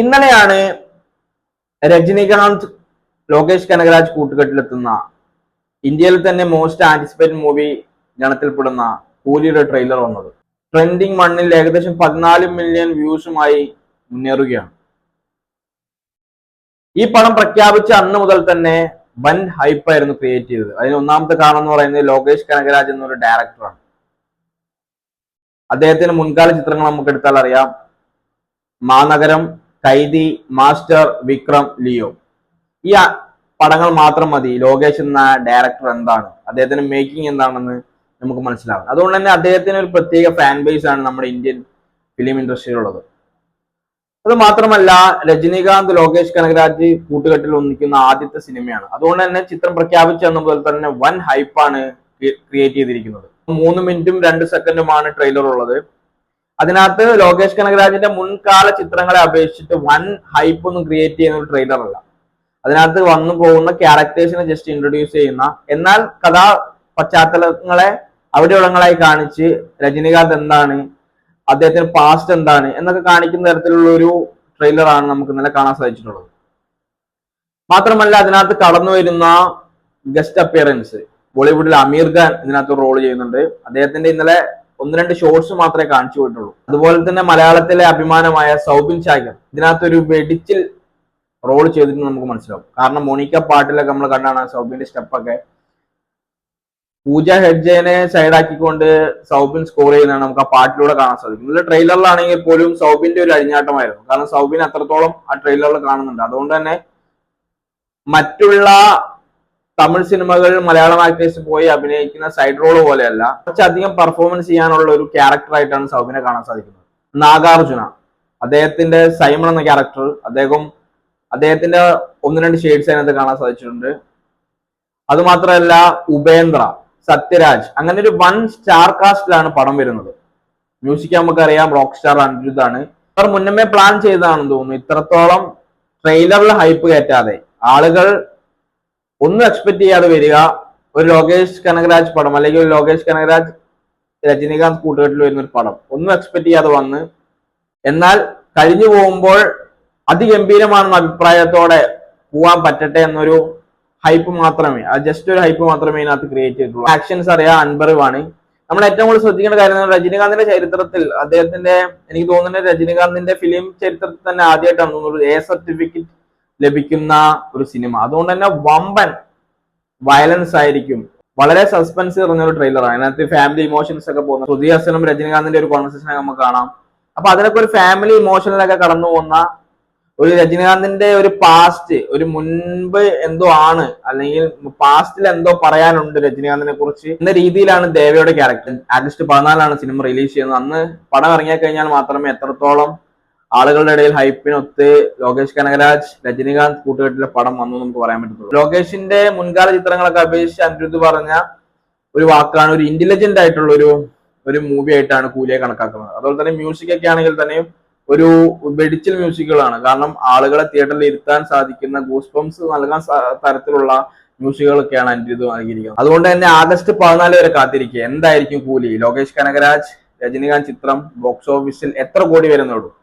ഇന്നലെയാണ് രജനീകാന്ത് ലോകേഷ് കനകരാജ് കൂട്ടുകെട്ടിലെത്തുന്ന ഇന്ത്യയിൽ തന്നെ മോസ്റ്റ് ആന്റിസിപ്പേറ്റഡ് മൂവി ഗണത്തിൽപ്പെടുന്ന കൂലിയുടെ ട്രെയിലർ വന്നത്. ട്രെൻഡിങ് മണ്ണിൽ ഏകദേശം പതിനാല് മില്യൺ വ്യൂസുമായി മുന്നേറുകയാണ്. ഈ പണം പ്രഖ്യാപിച്ച അന്ന് മുതൽ തന്നെ വൻ ഹൈപ്പായിരുന്നു ക്രിയേറ്റ് ചെയ്തത്. അതിന് ഒന്നാമത്തെ കാരണം എന്ന് പറയുന്നത് ലോകേഷ് കനകരാജ് എന്നൊരു ഡയറക്ടറാണ് അദ്ദേഹത്തിന്റെ മുൻകാല ചിത്രങ്ങൾ നമുക്ക് എടുത്താൽ അറിയാം. Maanagaram Kaithi Master Vikram Leo. ഈ പടങ്ങൾ മാത്രം മതി. ലോകേഷ് എന്ന ഡയറക്ടർ എന്താണ്? അദ്ദേഹത്തിന്റെ മേക്കിംഗ് എന്താണെന്ന് നമുക്ക് മനസ്സിലാവും. അതുകൊണ്ട് തന്നെ അദ്ദേഹത്തിന് ഒരു പ്രത്യേക ഫാൻ ബേസ് ആണ് നമ്മുടെ ഇന്ത്യൻ ഫിലിം ഇൻഡസ്ട്രിയിലുള്ളത് അത് മാത്രമല്ല രജനീകാന്ത് ലോകേഷ് കനകരാജ് കൂട്ടുകെട്ടിൽ ഒന്നിക്കുന്ന ആദ്യത്തെ സിനിമയാണ്. അതുകൊണ്ട് തന്നെ ചിത്രം പ്രഖ്യാപിച്ച മുതൽ തന്നെ വൻ ഹൈപ്പാണ് ക്രിയേറ്റ് ചെയ്തിരിക്കുന്നത്. മൂന്ന് മിനിറ്റും രണ്ട് സെക്കൻഡുമാണ് ട്രെയിലർ ഉള്ളത്. അതിനകത്ത് ലോകേഷ് കനകരാജിന്റെ മുൻകാല ചിത്രങ്ങളെ അപേക്ഷിച്ചിട്ട് വൺ ഹൈപ്പ് ഒന്നും ക്രിയേറ്റ് ചെയ്യുന്ന ഒരു ട്രെയിലർ അല്ല. അതിനകത്ത് വന്നു പോകുന്ന ക്യാരക്ടേഴ്സിനെ ജസ്റ്റ് ഇൻട്രൊഡ്യൂസ് ചെയ്യുന്ന എന്നാൽ കഥാ പശ്ചാത്തലങ്ങളെ അവിടെയുള്ളങ്ങളായി കാണിച്ച് രജനീകാന്ത് എന്താണ് അദ്ദേഹത്തിന് പാസ്റ്റ് എന്താണ് എന്നൊക്കെ കാണിക്കുന്ന തരത്തിലുള്ള ഒരു ട്രെയിലറാണ് നമുക്ക് ഇന്നലെ കാണാൻ സാധിച്ചിട്ടുള്ളത്. മാത്രമല്ല അതിനകത്ത് കടന്നു വരുന്ന ഗസ്റ്റ് അപ്പിയറൻസ് ബോളിവുഡിൽ അമീർ ഖാൻ ഇതിനകത്ത് റോൾ ചെയ്യുന്നുണ്ട്. അദ്ദേഹത്തിന്റെ ഇന്നലെ ഒന്ന് രണ്ട് ഷോർട്സ് മാത്രമേ കാണിച്ചു പോയിട്ടുള്ളൂ അതുപോലെ തന്നെ മലയാളത്തിലെ അഭിമാനമായ സൗബിൻ ശാഖർ ഇതിനകത്തൊരു വെടിച്ചിൽ റോൾ ചെയ്തിട്ട് നമുക്ക് മനസ്സിലാവും. കാരണം മോണിക്ക പാട്ടിലൊക്കെ നമ്മൾ കണ്ടാണ് സൗബിന്റെ സ്റ്റെപ്പൊക്കെ പൂജ ഹെഡ്ജേനെ സൈഡാക്കിക്കൊണ്ട് സൗബിൻ സ്കോർ ചെയ്യുന്നതാണ് നമുക്ക് ആ പാട്ടിലൂടെ കാണാൻ സാധിക്കും. ഇതിൽ ട്രെയിലറിലാണെങ്കിൽ പോലും സൗബിന്റെ ഒരു അഴിഞ്ഞാട്ടമായിരുന്നു കാരണം സൗബിൻ അത്രത്തോളം ആ ട്രെയിലറിൽ കാണുന്നുണ്ട്. അതുകൊണ്ട് തന്നെ മറ്റുള്ള തമിഴ് സിനിമകൾ മലയാളം ആക്ടേഴ്സ് പോയി അഭിനയിക്കുന്ന സൈഡ് റോൾ പോലെയല്ല. കുറച്ചധികം പെർഫോമൻസ് ചെയ്യാനുള്ള ഒരു ക്യാരക്ടറായിട്ടാണ് സൗബിനെ കാണാൻ സാധിക്കുന്നത്. നാഗാർജുന. അദ്ദേഹത്തിന്റെ സൈമൺ എന്ന ക്യാരക്ടർ അദ്ദേഹം അദ്ദേഹത്തിന്റെ ഒന്ന് രണ്ട് ഷെയ്ഡ്സ് അതിനകത്ത് കാണാൻ സാധിച്ചിട്ടുണ്ട്. അതുമാത്രമല്ല ഉപേന്ദ്ര സത്യരാജ്. അങ്ങനെ ഒരു വൺ സ്റ്റാർ കാസ്റ്റിലാണ് പടം വരുന്നത്. മ്യൂസിക് നമുക്കറിയാം റോക്ക് സ്റ്റാർ അനിരുദ്ധാണ് അവർ മുന്നമേ പ്ലാൻ ചെയ്തതാണെന്ന് തോന്നുന്നു. ഇത്രത്തോളം ട്രെയിലറിൽ ഹൈപ്പ് കയറ്റാതെ ആളുകൾ ഒന്നും എക്സ്പെക്ട് ചെയ്യാതെ വരിക. ഒരു ലോകേഷ് കനകരാജ് പടം അല്ലെങ്കിൽ ഒരു ലോകേഷ് കനകരാജ് രജനീകാന്ത് കൂട്ടുകെട്ടിൽ വരുന്ന ഒരു പടം. ഒന്നും എക്സ്പെക്ട് ചെയ്യാതെ വന്ന്. എന്നാൽ കഴിഞ്ഞു പോകുമ്പോൾ അതിഗംഭീരമാണെന്ന അഭിപ്രായത്തോടെ പോവാൻ പറ്റട്ടെ എന്നൊരു ഹൈപ്പ് മാത്രമേ ജസ്റ്റ് ഒരു ഹൈപ്പ് മാത്രമേ ഇതിനകത്ത് ക്രിയേറ്റ് ചെയ്തിട്ടുള്ളൂ. ആക്ഷൻസ് അറിയാം അൻപറിവാണ്. നമ്മൾ ഏറ്റവും കൂടുതൽ ശ്രദ്ധിക്കേണ്ട കാര്യം രജനീകാന്തിന്റെ ചരിത്രത്തിൽ അദ്ദേഹത്തിന്റെ എനിക്ക് തോന്നുന്നത് രജനീകാന്തിന്റെ ഫിലിം ചരിത്രത്തിൽ തന്നെ ആദ്യമായിട്ടാണ് തോന്നുന്നത്. എ സർട്ടിഫിക്കറ്റ് ലഭിക്കുന്ന ഒരു സിനിമ അതുകൊണ്ട് തന്നെ വമ്പൻ വയലൻസ് ആയിരിക്കും. വളരെ സസ്പെൻസ് നിറഞ്ഞ ഒരു ട്രെയിലറാണ് അതിനകത്ത് ഫാമിലി ഇമോഷൻസ് ഒക്കെ പോകുന്നത് ശ്രുതി ഹസനും രജനീകാന്തിന്റെ ഒരു കോൺവെർസേഷൻ നമുക്ക് കാണാം. അപ്പൊ അതിനൊക്കെ ഒരു ഫാമിലി ഇമോഷനിലൊക്കെ കടന്നു പോകുന്ന ഒരു രജനീകാന്തിന്റെ ഒരു പാസ്റ്റ് ഒരു മുൻപ് എന്തോ ആണ് അല്ലെങ്കിൽ പാസ്റ്റിൽ എന്തോ പറയാനുണ്ട് രജനീകാന്തിനെ കുറിച്ച് എന്ന രീതിയിലാണ് ദേവയുടെ ക്യാരക്ടർ ആഗസ്റ്റ് പതിനാലാണ് സിനിമ റിലീസ് ചെയ്യുന്നത്. അന്ന് പടം ഇറങ്ങിയ കഴിഞ്ഞാൽ മാത്രമേ എത്രത്തോളം ആളുകളുടെ ഇടയിൽ ഹൈപ്പിനൊത്ത് ലോകേഷ് കനകരാജ് രജനീകാന്ത് കൂട്ടുകെട്ടിലെ പടം വന്നു നമുക്ക് പറയാൻ പറ്റത്തുള്ളൂ. ലോകേഷിന്റെ മുൻകാല ചിത്രങ്ങളൊക്കെ അപേക്ഷിച്ച് അനിരുദ്ധ് പറഞ്ഞ ഒരു വാക്കാണ് ഒരു ഇന്റലിജന്റ് ആയിട്ടുള്ള ഒരു ഒരു മൂവി ആയിട്ടാണ് കൂലിയെ കണക്കാക്കുന്നത്. അതുപോലെ തന്നെ മ്യൂസിക് ഒക്കെ ആണെങ്കിൽ തന്നെയും ഒരു വെടിച്ചിൽ മ്യൂസിക്കുകളാണ് കാരണം ആളുകളെ തിയേറ്ററിൽ ഇരുത്താൻ സാധിക്കുന്ന ഗൂസ്പംസ് നൽകാൻ സാ- തരത്തിലുള്ള മ്യൂസിക്കുകളൊക്കെയാണ് അനിരുദ്ധ് നൽകിയിരിക്കുന്നത്. അതുകൊണ്ട് തന്നെ ആഗസ്റ്റ് പതിനാല് വരെ കാത്തിരിക്കുക. എന്തായിരിക്കും കൂലി? ലോകേഷ് കനകരാജ് രജനീകാന്ത് ചിത്രം ബോക്സ് ഓഫീസിൽ എത്ര കോടി വരുന്നുള്ളൂ?